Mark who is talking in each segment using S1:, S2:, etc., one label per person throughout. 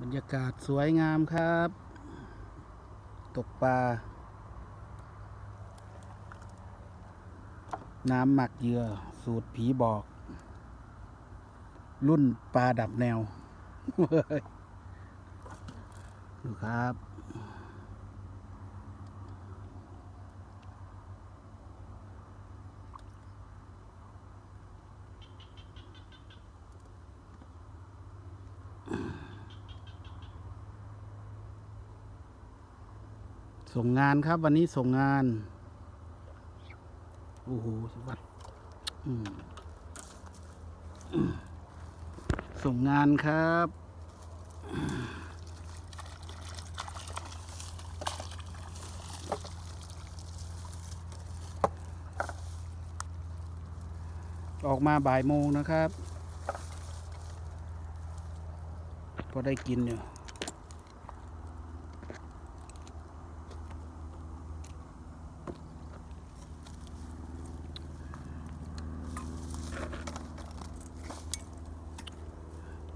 S1: บรรยากาศสวยงามครับ ตกปลา น้ำหมักเหยื่อ สูตรผีบอก รุ่นปลาดับแนว ดูครับ ส่งงานครับ วันนี้ส่งงาน โอ้โหสวัสดส่งงานครับออกมาบ่ายโมงนะครับ พอได้กินอยู่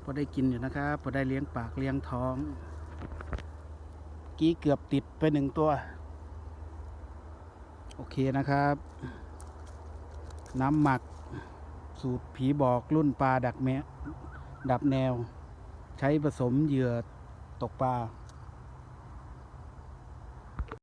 S1: อได้กินอยู่นะครับ พอได้เลี้ยงปากเลี้ยงท้อง กี้เกือบติดไปหนึ่งตัว โอเคนะครับ น้ำหมัก สูตรผีบอกรุ่นปลาดักแมะดับแนว ใช้ผสมเหยื่อตกปลา